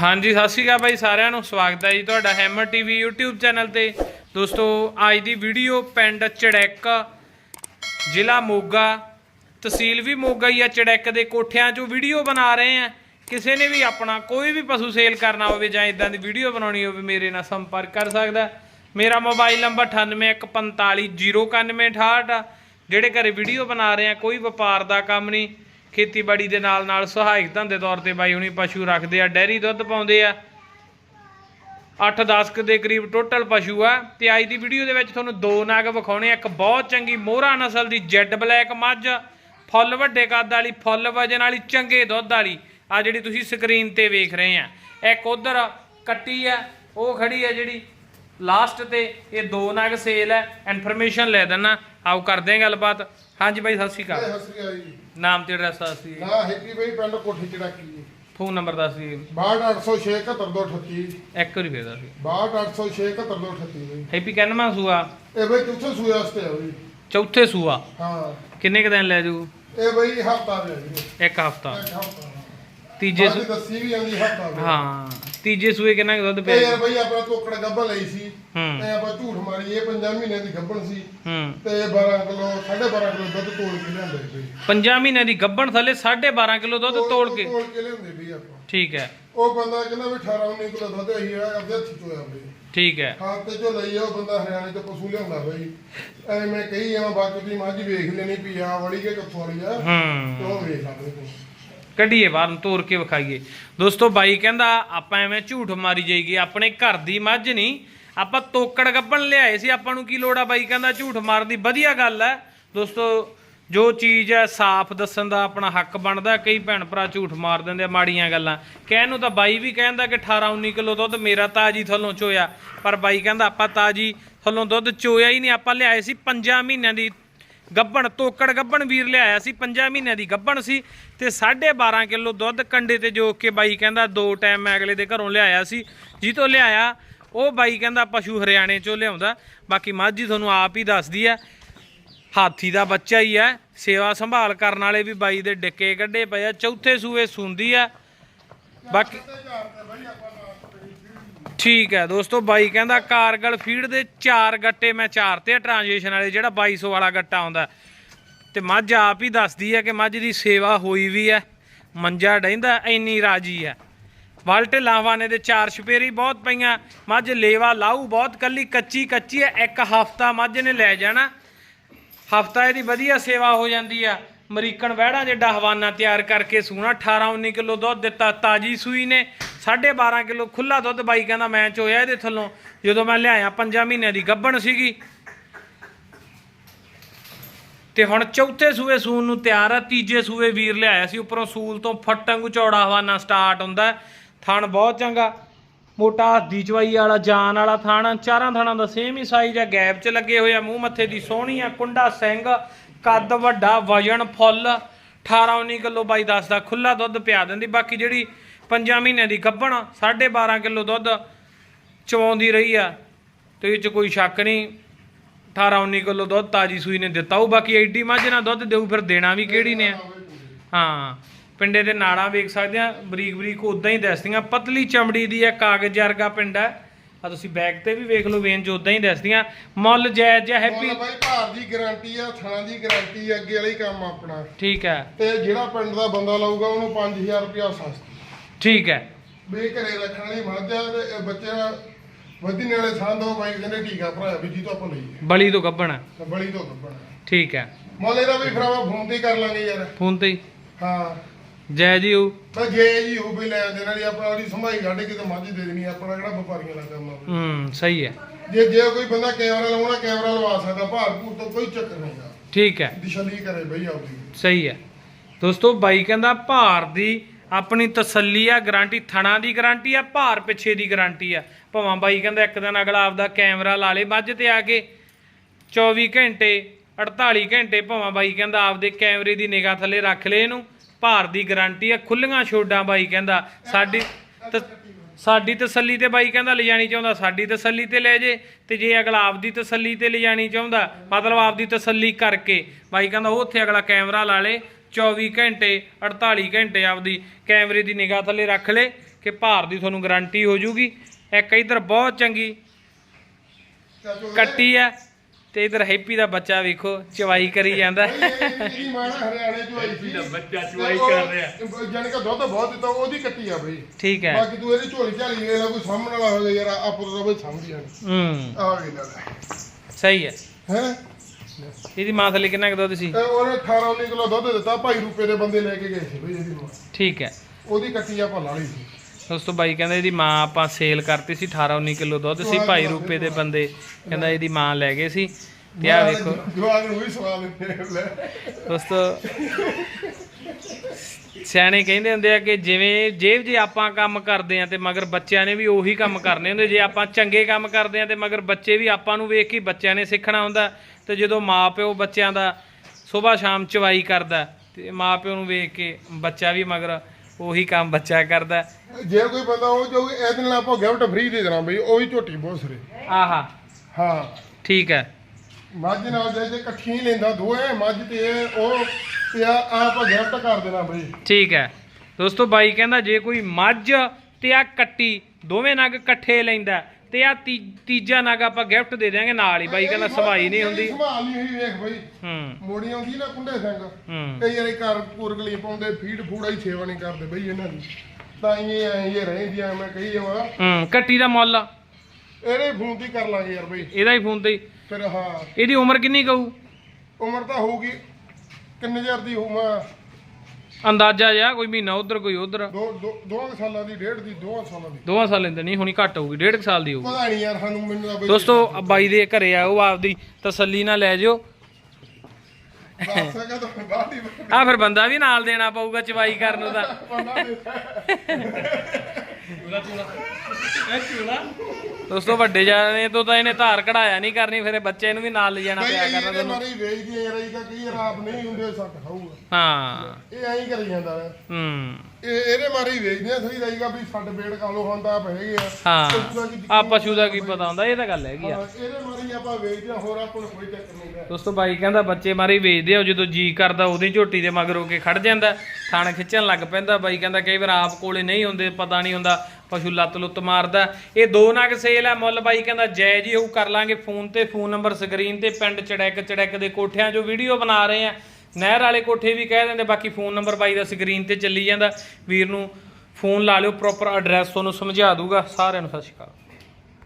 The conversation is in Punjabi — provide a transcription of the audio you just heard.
ਹਾਂਜੀ, ਸਤਿ ਸ਼੍ਰੀ ਅਕਾਲ ਬਾਈ ਸਾਰਿਆਂ ਨੂੰ। ਸਵਾਗਤ ਹੈ ਜੀ ਤੁਹਾਡਾ ਹੈਮਰ ਟੀਵੀ YouTube ਚੈਨਲ ਤੇ। ਦੋਸਤੋ, ਅੱਜ ਦੀ ਵੀਡੀਓ ਪਿੰਡ ਚੜੈਕ, ਜ਼ਿਲ੍ਹਾ ਮੋਗਾ, ਤਹਿਸੀਲ ਵੀ ਮੋਗਾ ਹੀ ਆ ਚੜੈਕ ਦੇ ਕੋਠਿਆਂ 'ਚੋਂ ਵੀਡੀਓ ਬਣਾ ਰਹੇ ਆ। ਕਿਸੇ ਨੇ ਵੀ ਆਪਣਾ ਕੋਈ ਵੀ ਪਸ਼ੂ ਸੇਲ ਕਰਨਾ ਹੋਵੇ ਜਾਂ ਇਦਾਂ ਦੀ ਵੀਡੀਓ ਬਣਾਉਣੀ ਹੋਵੇ, ਮੇਰੇ ਨਾਲ ਸੰਪਰਕ ਕਰ ਸਕਦਾ। ਮੇਰਾ ਮੋਬਾਈਲ ਨੰਬਰ 9815409168 ਆ। ਜਿਹੜੇ ਘਰੇ ਵੀਡੀਓ ਬਣਾ ਰਹੇ ਆ, ਕੋਈ ਵਪਾਰ ਦਾ ਕੰਮ ਨਹੀਂ। ਖੇਤੀਬਾੜੀ ਦੇ ਨਾਲ ਨਾਲ ਸਹਾਇਕ ਧੰਦੇ ਤੌਰ ਤੇ ਬਾਈ ਹੁਣੀ ਪਸ਼ੂ ਰੱਖਦੇ ਆ, ਡੈਰੀ ਦੁੱਧ ਪਾਉਂਦੇ ਆ। 8-10 ਕੁ ਦੇ ਕਰੀਬ ਟੋਟਲ ਪਸ਼ੂ ਆ ਤੇ ਅੱਜ ਦੀ ਵੀਡੀਓ ਦੇ ਵਿੱਚ ਤੁਹਾਨੂੰ ਦੋ ਨਾਗ ਵਿਖਾਉਣੇ ਆ, ਇੱਕ ਬਹੁਤ ਚੰਗੀ ਮੋਹਰਾ ਨਸਲ ਦੀ ਜੈਡ ਬਲੈਕ ਮੱਝ, ਫੁੱਲ ਵੱਡੇ ਕੱਦ ਵਾਲੀ, ਫੁੱਲ ਵਜਨ ਵਾਲੀ, ਚੰਗੇ ਦੁੱਧ ਵਾਲੀ, ਆ ਜਿਹੜੀ ਤੁਸੀਂ ਸਕਰੀਨ ਤੇ ਵੇਖ ਰਹੇ ਆ। ਇੱਕ ਉਧਰ ਕੱਟੀ ਆ, ਉਹ ਖੜੀ ਆ ਜਿਹੜੀ ਲਾਸਟ ਤੇ, ਇਹ ਦੋ ਨਾਗ ਸੇਲ ਹੈ ਇਨਫੋਰਮੇਸ਼ਨ ਲੈ ਦੇਣਾ ਆਓ ਕਰਦੇ ਆ ਗੱਲਬਾਤ। ਹਾਂਜੀ ਬਾਈ, ਸਤਿ ਸ਼੍ਰੀ ਅਕਾਲ। ਸਤਿ ਸ੍ਰੀ ਅਕਾਲ ਜੀ। ਨਾਮ ਤੇ ਐਡਰੈਸ ਦੱਸ ਦਿਓ ਨਾ ਹੈਪੀ ਬਈ ਪਿੰਡ ਕੋਠੀ ਚੜਾਕੀ। ਜੀ ਫੋਨ ਨੰਬਰ ਦੱਸ ਦਿਓ 62806 ਇੱਕ ਵਾਰੀ ਫੇਰ ਦੱਸ ਦਿਓ 62806 ਜੀ ਹੈਪੀ ਕੈਨਮਾ ਸੂਆ? ਇਹ ਬਈ ਕਿੱਥੇ ਸੂਏ ਵਾਸਤੇ ਆ ਬਈ। ਚੌਥੇ ਸੂਆ? ਹਾਂ। ਕਿੰਨੇ ਕ ਦਿਨ ਲੈ ਜੂ ਇਹ ਬਈ ਹਫਤਾ ਦੇ ਜੀ ਇੱਕ ਹਫਤਾ। ਇੱਕ ਹਫਤਾ ਤੀਜੇ ਬਾਕੀ ਦੱਸੀ ਵੀ ਜਾਂਦੀ ਹਫਤਾ ਹਾਂ। ਤੀਜੇ ਸੂਏ ਕਿੰਨਾ ਕੁ ਦੁੱਧ ਇਹ ਪਿਆ ਯਾਰ ਬਈ ਆਪਣਾ ਤੋਕੜ ਗੱਭਾ ਲਈ ਸੀ। ਹੂੰ। ਤੇ ਆਪਾਂ ਝੂਠ ਮਾਰੀ ਇਹ 5 ਮਹੀਨੇ ਦੀ ਗੱਭਣ ਸੀ। ਹੂੰ। ਤੇ 12 ਕਿਲੋ 12.5 ਕਿਲੋ ਦੁੱਧ ਤੋੜ ਕੇ ਲਿਆਂਦੇ ਬਈ। ਪੰਜਾਂ ਮਹੀਨਿਆਂ ਦੀ ਗੱਭਣ ਥੱਲੇ 12.5 ਕਿਲੋ ਦੁੱਧ ਤੋੜ ਕੇ ਤੋੜ ਕੇ। ਲਿਆਂਦੇ ਬਈ ਆਪਾਂ। ਠੀਕ ਹੈ। ਉਹ ਬੰਦਾ ਕਹਿੰਦਾ ਵੀ 18 19 ਕਿਲੋ ਦੁੱਧ ਅਸੀਂ ਆਪਦੇ ਹੱਥੀ ਚੋਇਆ ਬਈ। ਠੀਕ ਹੈ। ਖਾਤੇ ਚੋਂ ਲਈ ਆ ਉਹ ਬੰਦਾ ਹਰਿਆਣੇ ਤੋਂ ਪਸ਼ੂ ਲਿਆਉਂਦਾ ਬਈ। ਐ ਮੈਂ ਕਹੀ ਆ ਬਾਕੀ ਦੀ ਮੱਝ ਵੇਖ ਲੈਣੀ ਵੀ ਆ ਵਾਲੀ ਕਿ ਕਿੱਥੋਂ ਵਾਲੀ ਆ। ਤੇ ਹੂੰ ਉਹ ਵੇਖ ਆਪਣੇ ਕੋਲ। ਕੱਢੀਏ ਬਾਹਰ ਨੂੰ, ਤੋਰ ਕੇ ਵਿਖਾਈਏ। ਦੋਸਤੋ, ਬਾਈ ਕਹਿੰਦਾ, ਆਪਾਂ ਐਵੇਂ ਝੂਠ ਮਾਰੀ ਜਾਈਏ, ਆਪਣੇ ਘਰ ਦੀ ਮੱਝ ਨਹੀਂ। ਆਪਾਂ ਤੋਕੜ ਗੱਬਣ ਲਿਆਏ ਸੀ, ਆਪਾਂ ਨੂੰ ਕੀ ਲੋੜ ਆ? ਬਾਈ ਕਹਿੰਦਾ, ਝੂਠ ਮਾਰਨ ਦੀ ਵਧੀਆ ਗੱਲ ਹੈ। ਦੋਸਤੋ, ਜੋ ਚੀਜ਼ ਹੈ, ਸਾਫ਼ ਦੱਸਣ ਦਾ ਆਪਣਾ ਹੱਕ ਬਣਦਾ, ਕਈ ਭੈਣ ਭਰਾ ਝੂਠ ਮਾਰ ਦਿੰਦੇ ਆ, ਮਾੜੀਆਂ ਗੱਲਾਂ। ਕਹਿਣ ਨੂੰ ਤਾਂ ਬਾਈ ਵੀ ਕਹਿੰਦਾ ਕਿ 18 19 ਕਿਲੋ ਦੁੱਧ ਮੇਰਾ ਤਾਜੀ ਥੱਲੋਂ ਚੋਇਆ। ਪਰ ਬਾਈ ਕਹਿੰਦਾ, ਆਪਾਂ ਤਾਜੀ ਥੱਲੋਂ ਦੁੱਧ ਚੋਇਆ ਹੀ ਨਹੀਂ, ਆਪਾਂ ਲਿਆਏ ਸੀ 5 ਮਹੀਨਿਆਂ ਦੀ ਗੱਬਣ, ਤੋਕੜ ਗੱਬਣ ਵੀਰ ਲਿਆਇਆ ਸੀ 5 ਮਹੀਨਿਆਂ ਦੀ ਗੱਬਣ ਸੀ ਤੇ 12.5 ਕਿਲੋ ਦੁੱਧ ਕੰਡੇ ਤੇ ਜੋਕ ਕੇ ਬਾਈ ਕਹਿੰਦਾ ਦੋ ਟਾਈਮ ਮੈਂ ਅਗਲੇ ਦੇ ਘਰੋਂ ਲਿਆਇਆ ਸੀ ਜਿੱਤੋਂ ਲਿਆਇਆ, ਉਹ ਬਾਈ ਕਹਿੰਦਾ ਪਸ਼ੂ ਹਰਿਆਣੇ ਚੋਂ ਲਿਆਉਂਦਾ। ਬਾਕੀ ਮਾਝੀ ਤੁਹਾਨੂੰ ਆਪ ਹੀ ਦੱਸਦੀ ਆ, ਹਾਥੀ ਦਾ ਬੱਚਾ ਹੀ ਆ, ਸੇਵਾ ਸੰਭਾਲ ਕਰਨ ਵਾਲੇ ਵੀ ਬਾਈ ਦੇ ਡਿੱਕੇ ਕੱਢੇ ਪਏ ਆ, ਚੌਥੇ ਸੂਏ ਸੁੰਦੀ ਆ। ਬਾਕੀ ਠੀਕ ਹੈ ਦੋਸਤੋ, ਬਾਈ ਕਹਿੰਦਾ ਕਾਰਗਲ ਫੀਡ ਦੇ ਚਾਰ ਗੱਟੇ ਮੈਂ ਚਾਰ ਤੇ ਆ ਟ੍ਰਾਂਜੀਸ਼ਨ ਵਾਲੇ, ਜਿਹੜਾ 2200 ਵਾਲਾ ਗੱਟਾ ਆਉਂਦਾ। ਤੇ ਮੱਝ ਆਪ ਹੀ ਦੱਸਦੀ ਹੈ ਕਿ ਮੱਝ ਦੀ ਸੇਵਾ ਹੋਈ ਵੀ ਹੈ, ਮੰਜਾ ਡੈਂਦਾ ਇੰਨੀ ਰਾਜੀ ਹੈ। ਵਾਲਟੇ ਲਾਵਾਨੇ ਦੇ ਚਾਰ ਛਪੇਰੀ ਬਹੁਤ ਪਈਆਂ, ਮੱਝ ਲੇਵਾ ਲਾਊ ਬਹੁਤ, ਕੱਲੀ ਕੱਚੀ ਕੱਚੀ ਹੈ, ਇੱਕ ਹਫਤਾ ਮੱਝ ਨੇ ਲੈ ਜਾਣਾ। ਹਫਤਾ ਇਹਦੀ ਵਧੀਆ ਸੇਵਾ ਹੋ ਜਾਂਦੀ ਆ। ਅਮਰੀਕਨ ਵਹਿੜਾਂ ਜਿੱਡਾ ਹਵਾਨਾ ਤਿਆਰ ਕਰਕੇ ਸੂਣਾ 18 19 ਕਿਲੋ ਦੁੱਧ ਦਿੱਤਾ, ਤਾਜੀ ਸੂਈ ਨੇ। 12.5 ਕਿਲੋ ਖੁੱਲਾ ਦੁੱਧ ਬਾਈ ਕਹਿੰਦਾ ਮੈਂ ਚੋਇਆ ਇਹਦੇ ਥੱਲੋਂ। ਜਦੋਂ ਮੈਂ ਲਿਆਇਆ 5 ਮਹੀਨਿਆਂ ਦੀ ਗੱਭਣ ਸੀਗੀ। ਤੇ ਹੁਣ ਚੌਥੇ ਸੂਏ ਸੂਣ ਨੂੰ ਤਿਆਰ ਆ, ਤੀਜੇ ਸੂਏ ਵੀਰ ਲਿਆਇਆ ਸੀ, ਉੱਪਰੋਂ ਸੂਲ ਤੋਂ ਫੱਟਾਂਗੂ ਚੌੜਾ ਹਵਾਨਾ ਸਟਾਰਟ ਹੁੰਦਾ ਹੈ। ਥਣ ਬਹੁਤ ਚੰਗਾ। ਮੋਟਾ ਹੱਦੀ ਚਵਾਈ ਵਾਲਾ, ਜਾਨ ਵਾਲਾ ਥਣ ਚਾਰਾਂ ਥਣਾਂ ਦਾ ਸੇਮ ਹੀ ਸਾਈਜ਼ ਆ, ਗੈਪ 'ਚ ਲੱਗੇ ਹੋਏ ਆ, ਮੂੰਹ ਮੱਥੇ ਦੀ ਸੋਹਣੀ ਆ, ਕੁੰਡਾ ਸਿੰਘ ਕੱਦ ਵੱਡਾ, ਵਜਨ ਫੁੱਲ 18 19 ਕਿਲੋ ਬਾਈ ਦੱਸਦਾ ਖੁੱਲਾ ਦੁੱਧ ਪਿਆ ਦਿੰਦੀ। ਬਾਕੀ ਜਿਹੜੀ ਪੰਜਾਂ ਮਹੀਨਿਆਂ ਦੀ ਗੱਭਣ 12.5 ਕਿਲੋ ਦੁੱਧ ਚਵਾਉਂਦੀ ਰਹੀ ਆ, ਤੇ ਇਹ 'ਚ ਕੋਈ ਸ਼ੱਕ ਨਹੀਂ 18 19 ਕਿਲੋ ਦੁੱਧ ਤਾਜੀ ਸੂਈ ਨੇ ਦਿੱਤਾ। ਉਹ ਬਾਕੀ ਐਡੀ ਮੱਝ ਨਾਲ ਦੁੱਧ ਦੇਊ, ਫਿਰ ਦੇਣਾ ਵੀ ਕਿਹੜੀ ਨੇ ਹਾਂ, ਪਿੰਡੇ ਦੇ ਨਾੜਾਂ ਵੇਖ ਸਕਦੇ ਆ ਬਰੀਕ ਬਰੀਕ ਉਦਾਂ ਹੀ ਦੱਸਦੀਆਂ। ਪਤਲੀ ਚਮੜੀ ਦੀ ਹੈ ਕਾਗਜ਼ ਵਰਗਾ ਪਿੰਡ ਹੈ ਆ ਤੁਸੀਂ ਬੈਕ ਤੇ ਵੀ ਵੇਖ ਲਓ ਵੇਨ ਚ ਉਦਾਂ ਹੀ ਦਿਸਦੀਆਂ। ਮੁੱਲ ਜਾਇਜ਼ ਜਿਹਾ ਹੈਪੀ ਮੁੱਲ ਬਾਈ ਭਾਰ ਦੀ ਗਾਰੰਟੀ ਆ ਥਾਂ ਦੀ ਗਾਰੰਟੀ ਅੱਗੇ ਵਾਲੀ ਕੰਮ ਆਪਣਾ। ਠੀਕ ਹੈ। ਤੇ ਜਿਹੜਾ ਪਿੰਡ ਦਾ ਬੰਦਾ ਲਾਊਗਾ ਉਹਨੂੰ 5000 ਰੁਪਇਆ ਸਸਤੀ। ਠੀਕ ਹੈ। ਵੀ ਘਰੇ ਰੱਖਣ ਵਾਲੀ ਮੱਝ ਆ ਤੇ ਇਹ ਬੱਚਾ ਵਧੀ ਨਾਲੇ ਥਾਂ ਦੋ ਬਾਈ ਕਹਿੰਦੇ ਟੀਕਾ ਭਰਾਇਆ ਵੀ ਜੀ ਤੋਂ ਆਪਾਂ ਲਈਏ ਬਲੀ ਤੋਂ ਗੱਭਣ। ਤੇ ਬੜੀ ਤੋਂ ਗੱਬਣਾ ਠੀਕ ਹੈ। ਮੁੱਲ ਇਹਦਾ ਵੀ ਫਿਰ ਆਪਾਂ ਫੋਨ ਤੇ ਹੀ ਕਰ ਲਾਂਗੇ ਯਾਰ। ਫੋਨ ਤੇ ਹੀ? ਹਾਂ। ਜਾਇਜ਼ ਹੀ। ਹੋਊ ਤਾਂ ਜੇ ਜੀ ਉਹ ਵੀ ਲੈ ਦੇ ਨਾਲ ਆਪਣਾ ਉਹਦੀ ਸੰਭਾਈ ਕੱਢ ਕੇ ਤੇ ਮੱਝ ਦੇ ਦੇਣੀ ਆਪਣਾ ਕਿਹੜਾ ਵਪਾਰੀਆਂ ਦਾ ਕੰਮ ਆ ਹੂੰ ਸਹੀ ਹੈ। ਜੇ ਜੇ ਕੋਈ ਬੰਦਾ ਕੈਮਰਾ ਲਾਉਣਾ ਕੈਮਰਾ ਲਵਾ ਸਕਦਾ ਭਾਰ ਭੂਰ ਤੋਂ ਕੋਈ ਚੱਕਰ ਨਹੀਂਗਾ ਠੀਕ ਹੈ। ਦਿਸ਼ਲੀ ਕਰੇ ਬਈ ਆਪਦੀ। ਸਹੀ ਹੈ। ਦੋਸਤੋ ਬਾਈ ਕਹਿੰਦਾ ਭਾਰ ਦੀ ਆਪਣੀ ਤਸੱਲੀ ਆ ਗਾਰੰਟੀ ਥਣਾ ਦੀ ਗਾਰੰਟੀ ਆ ਭਾਰ ਪਿੱਛੇ ਦੀ ਗਾਰੰਟੀ ਆ। ਭਾਵਾਂ ਬਾਈ ਕਹਿੰਦਾ ਇੱਕ ਦਿਨ ਅਗਲਾ ਆਪਦਾ ਕੈਮਰਾ ਲਾ ਲੇ ਮੱਝ ਤੇ ਆ ਕੇ 24 ਘੰਟੇ 48 ਘੰਟੇ ਭਾਵਾਂ ਬਾਈ ਕਹਿੰਦਾ ਆਪਦੇ ਕੈਮਰੇ ਦੀ ਨਿਗਾਹ ਥੱਲੇ ਰੱਖ ਲੈ ਇਹਨੂੰ। ਭਾਰ ਦੀ ਗਾਰੰਟੀ ਆ ਖੁੱਲੀਆਂ ਛੋਡਾਂ ਬਾਈ ਕਹਿੰਦਾ ਸਾਡੀ ਸਾਡੀ ਤਸੱਲੀ ਤੇ ਬਾਈ ਕਹਿੰਦਾ ਲਿਜਾਣੀ ਚਾਹੁੰਦਾ ਸਾਡੀ ਤਸੱਲੀ ਤੇ ਲੈ ਜੇ ਤੇ ਜੇ ਅਗਲਾ ਆਪਦੀ ਤਸੱਲੀ ਤੇ ਲਿਜਾਣੀ ਚਾਹੁੰਦਾ ਮਤਲਬ ਆਪਦੀ ਤਸੱਲੀ ਕਰਕੇ ਬਾਈ ਕਹਿੰਦਾ ਉਹ ਉੱਥੇ ਅਗਲਾ ਕੈਮਰਾ ਲਾ ਲੇ 24 ਘੰਟੇ 48 ਘੰਟੇ ਆਪਦੀ ਕੈਮਰੇ ਦੀ ਨਿਗਾਹ ਥੱਲੇ ਰੱਖ ਲੇ ਕਿ ਭਾਰ ਦੀ ਤੁਹਾਨੂੰ ਗਾਰੰਟੀ ਹੋ ਜੂਗੀ। ਇੱਕ ਇਧਰ ਬਹੁਤ ਚੰਗੀ ਕੱਟੀ ਆ। ਤੇ ਇਧਰ ਹੈਪੀ ਦਾ ਬੱਚਾ ਵੇਖੋ ਚਵਾਈ ਕਰੀ ਜਾਂਦਾ। ਬਈ ਇਹ- ਇਹਦੀ ਮਾਂ ਨਾ ਹਰਿਆਣੇ ਤੋਂ ਆਈ ਸੀ। ਦਾ ਬੱਚਾ ਚੁਆਈ ਕਰ ਰਿਹਾ। ਜਾਨ ਕਿ ਦੁੱਧ ਬਹੁਤ ਦਿੱਤਾ ਉਹਦੀ ਕੱਟੀ ਆ ਬਈ। ਠੀਕ ਹੈ। ਬਾਕੀ ਤੂੰ ਇਹਦੀ ਝੋਲੀ ਝਾਲੀ ਵੇਖ ਲੈ ਕੋਈ ਸਾਹਮਣ ਵਾਲਾ ਹੋਵੇ ਯਾਰ ਆਪੋ ਤਾਂ ਬਈ ਸਮਝ ਜਾਣ ਹੂੰ। ਆ ਵੇ ਲੈ ਸਹੀ ਹੈ। ਹੈ? ਇਹਦੀ ਮਾਂ ਥੱਲੇ ਕਿੰਨਾ ਕੁ ਦੁੱਧ ਸੀ? ਉਹਨੇ 18 19 ਕਿਲੋ ਦੁੱਧ ਦਿੱਤਾ ਭਾਈ ਰੁਪਏ ਦੇ ਬੰਦੇ ਲੈ ਕੇ ਗਏ ਸੀ ਬਈ ਇਹਦੀ ਮਾਂ। ਠੀਕ ਹੈ। ਉਹਦੀ ਕੱਟੀ ਆ ਭੱਲਾ ਵਾਲੀ ਸੀ। ਦੋਸਤੋ ਬਾਈ ਕਹਿੰਦਾ ਇਹਦੀ ਮਾਂ ਆਪਾਂ ਸੇਲ ਕਰਤੀ ਸੀ 18 19 ਕਿਲੋ ਦੁੱਧ ਸੀ ਭਾਈ ਰੂਪੇ ਦੇ ਬੰਦੇ। ਕਹਿੰਦਾ ਇਹਦੀ ਮਾਂ ਲੈ ਗਏ ਸੀ। ਤੇ ਆ ਵੇਖੋ। ਜਵਾਗ ਨੂੰ ਵੀ ਸਵਾਲ ਲੈ। ਦੋਸਤੋ ਸਿਆਣੇ ਕਹਿੰਦੇ ਹੁੰਦੇ ਆ ਕਿ ਜਿਵੇਂ ਜੇਬ ਜੇ ਆਪਾਂ ਕੰਮ ਕਰਦੇ ਆ ਤੇ ਮਗਰ ਬੱਚਿਆਂ ਨੇ ਵੀ ਉਹੀ ਕੰਮ ਕਰਨੇ ਹੁੰਦੇ। ਜੇ ਆਪਾਂ ਚੰਗੇ ਕੰਮ ਕਰਦੇ ਆ ਤੇ ਮਗਰ ਬੱਚੇ ਵੀ ਆਪਾਂ ਨੂੰ ਵੇਖ ਕੇ ਬੱਚਿਆਂ ਨੇ ਸਿੱਖਣਾ ਹੁੰਦਾ। ਤੇ ਜਦੋਂ ਮਾਪਿਓ ਬੱਚਿਆਂ ਦਾ ਸਵੇਰ ਸ਼ਾਮ ਚਵਾਈ ਕਰਦਾ ਤੇ ਮਾਪਿਓ ਨੂੰ ਵੇਖ ਕੇ ਬੱਚਾ ਵੀ ਮਗਰ ਉਹੀ ਕੰਮ ਬੱਚਾ ਕਰਦਾ। ਜੇ ਕੋਈ ਬੰਦਾ ਉਹ ਜੋ ਇਹਦੇ ਨਾਲ ਆਪਾਂ ਗਿਫਟ ਫ੍ਰੀ ਦੇ ਦੇਣਾ ਬਈ ਉਹ ਝੋਟੀ ਬਹੁਤ ਸਰੇ। ਆਹਾ। ਹਾਂ। ਠੀਕ ਹੈ। ਮੱਝ ਨਾਲ ਜੇ ਜੇ ਇਕੱਠੀ ਹੀ ਲੈਂਦਾ ਦੋਏ ਮੱਝ ਤੇ ਉਹ ਤੇ ਆ ਆਪਾਂ ਗਿਫਟ ਕਰ ਦੇਣਾ ਬਈ। ਠੀਕ ਹੈ। ਦੋਸਤੋ ਬਾਈ ਕਹਿੰਦਾ ਜੇ ਕੋਈ ਮੱਝ ਤੇ ਆ ਕੱਟੀ ਦੋਵੇਂ ਨਗ ਇਕੱਠੇ ਲੈਂਦਾ ਤੇ ਆ ਤੀਜਾ ਨਗ ਆਪਾਂ ਗਿਫਟ ਦੇ ਦਿਆਂਗੇ ਨਾਲ ਹੀ। ਬਾਈ ਕਹਿੰਦਾ ਸਵਾਈ ਨਹੀਂ ਹੁੰਦੀ। ਸੰਭਾਲ ਨਹੀਂ ਹੋਈ ਵੇਖ ਬਈ। ਹੂੰ। ਮੋੜੀ ਆਉਂਦੀ ਨਾ ਕੁੰਡੇ ਸਿੰਘ। ਹੂੰ। ਕਈ ਵਾਰੀ ਘਰ ਕੁਰਗਲੀ ਪਾਉਂਦੇ ਫੀਡ ਫੂੜਾ ਹੀ ਸੇਵਾ ਨਹੀਂ ਕਰਦੇ ਬਈ ਇਹਨਾਂ ਦੀ। ਤਾਂ ਇਹ ਐ ਇਹ ਰਹਿੰਦੀਆਂ ਮੈਂ ਕਹੀ ਜਾਵਾਂ। ਹੂੰ ਕੱਟੀ ਦਾ ਮੁੱਲ ਇਹਦੇ ਫੋਨ ਤੇ ਕਰ ਲਾਂਗੇ ਯਾਰ ਬਈ। ਇਹਦਾ ਹੀ ਫੋਨ ਤੇ। ਫਿਰ ਹਾਂ। ਇਹਦੀ ਉਮਰ ਕਿੰਨੀ ਕਹੂ ਉਮਰ ਤਾਂ ਹੋਊਗੀ ਕਿੰਨੇ ਹਜ਼ਾਰ ਦੀ ਹੋਊ ਮੈਂ ਅੰਦਾਜ਼ਾ ਜਿਹਾ ਕੋਈ ਮਹੀਨਾ ਉਧਰ ਕੋਈ ਉਧਰ। ਦੋ ਦੋ ਕੁ ਸਾਲਾਂ ਦੀ ਡੇਢ ਦੀ ਦੋਵਾਂ ਸਾਲਾਂ ਦੀ। ਦੋਵਾਂ ਸਾਲਾਂ ਦੀ ਨਹੀਂ ਹੋਣੀ ਘੱਟ ਹੋਊਗੀ ਡੇਢ ਕੁ ਸਾਲ ਦੀ ਹੋਊਗੀ। ਪਤਾ ਨਹੀਂ ਯਾਰ ਸਾਨੂੰ ਮੈਨੂੰ ਤਾਂ ਬਈ ਦੋਸਤੋ ਆ ਬਾਈ ਦੇ ਘਰੇ ਆ ਉਹ ਆਪਦੀ ਤਸੱਲੀ ਨਾਲ ਲੈ ਜਿਓ। ਦੱਸ ਤਾਂ ਹੀ ਆ ਫਿਰ ਬੰਦਾ ਵੀ ਨਾਲ ਦੇਣਾ ਪਊਗਾ ਚਵਾਈ ਕਰਨ ਨੂੰ ਤਾਂ ਬੰਦਾ ਦੇ ਦੋਸਤੋ ਵੱਡੇ ਜਾਣੇ ਤੋਂ ਤਾਂ ਇਹਨੇ ਧਾਰ ਕਢਾਇਆ ਨਹੀਂ ਕਰਨੀ ਫਿਰ ਬੱਚੇ ਨੂੰ ਵੀ ਨਾਲ ਲੈ ਜਾਣਾ ਪਿਆ ਕਰਨਾ ਤੈਨੂੰ। ਮਾਰੇ ਵੇਚਦੀ ਯਾਰ ਇਹ ਤਾਂ ਕਈ ਰਾਤ ਨਹੀਂ ਹੁੰਦੇ ਸੱਟ ਖਾਊਗਾ। ਹਾਂ। ਇਹ ਐਂ ਹੀ ਕਰੀ ਜਾਂਦਾ। ਹੂੰ। ਇਹ ਇਹਦੇ ਮਾਰੇ ਹੀ ਵੇਚਦੇ ਆ ਸਹੀ ਰਹੇਗਾ ਵੀ ਛੱਡ ਬੇੜ ਕਾ ਲੋ ਹੁੰਦਾ ਆਪ ਹੈਗੇ ਆ। ਹਾਂ ਆ ਪਸ਼ੂ ਦਾ ਕੀ ਪਤਾ ਹੁੰਦਾ ਇਹ ਤਾਂ ਗੱਲ ਹੈਗੀ ਆ। ਇਹਦੇ ਮਾਰੇ ਹੀ ਆਪਾਂ ਵੇਚਦੇ ਆ ਹੋਰ ਆਪਾਂ ਨੂੰ ਕੋਈ ਚੱਕਰ ਨਹੀਂ ਹੈ ਦੋਸਤੋ ਬਾਈ ਕਹਿੰਦਾ ਬੱਚੇ ਮਾਰੇ ਵੇਚਦੇ ਆ ਜਦੋਂ ਜੀ ਕਰਦਾ ਉਹਦੀ ਝੋਟੀ ਦੇ ਮਗਰ ਹੋ ਕੇ ਖੜ ਜਾਂਦਾ ਥਣ ਖਿੱਚਣ ਲੱਗ ਪੈਂਦਾ। ਬਾਈ ਕਹਿੰਦਾ ਕਈ ਵਾਰ ਆਪ ਕੋਲੇ ਨਹੀਂ ਹੁੰਦੇ ਪਤਾ ਨਹੀਂ ਹੁੰਦਾ ਪਸ਼ੂ ਲੱਤ ਲੁੱਤ ਮਾਰਦਾ। ਇਹ ਦੋ ਨਗ ਸੇਲ ਆ ਮੁੱਲ ਬਾਈ ਕਹਿੰਦਾ ਜੈ ਜੀ ਉਹ ਕਰ ਲਾਂਗੇ ਫੋਨ ਤੇ ਫੋਨ ਨੰਬਰ ਸਕਰੀਨ ਤੇ ਪਿੰਡ ਚੜੈਕ ਚੜੈਕ ਦੇ ਕੋਠਿਆਂ 'ਚੋਂ ਵੀਡੀਓ ਬਣਾ ਰਹੇ ਆ। ਨਹਿਰ ਵਾਲੇ ਕੋਠੇ ਵੀ ਕਹਿ ਦਿੰਦੇ, ਬਾਕੀ ਫੋਨ ਨੰਬਰ ਬਾਈ ਦਾ ਸਕਰੀਨ ਤੇ ਚੱਲੀ ਜਾਂਦਾ। ਵੀਰ ਨੂੰ ਫੋਨ ਲਾ ਲਿਓ ਪ੍ਰੋਪਰ ਐਡਰੈਸ ਤੁਹਾਨੂੰ ਸਮਝਾ ਦੂਗਾ। ਸਾਰਿਆਂ ਨੂੰ ਸਤਿ ਸ਼੍ਰੀ ਅਕਾਲ।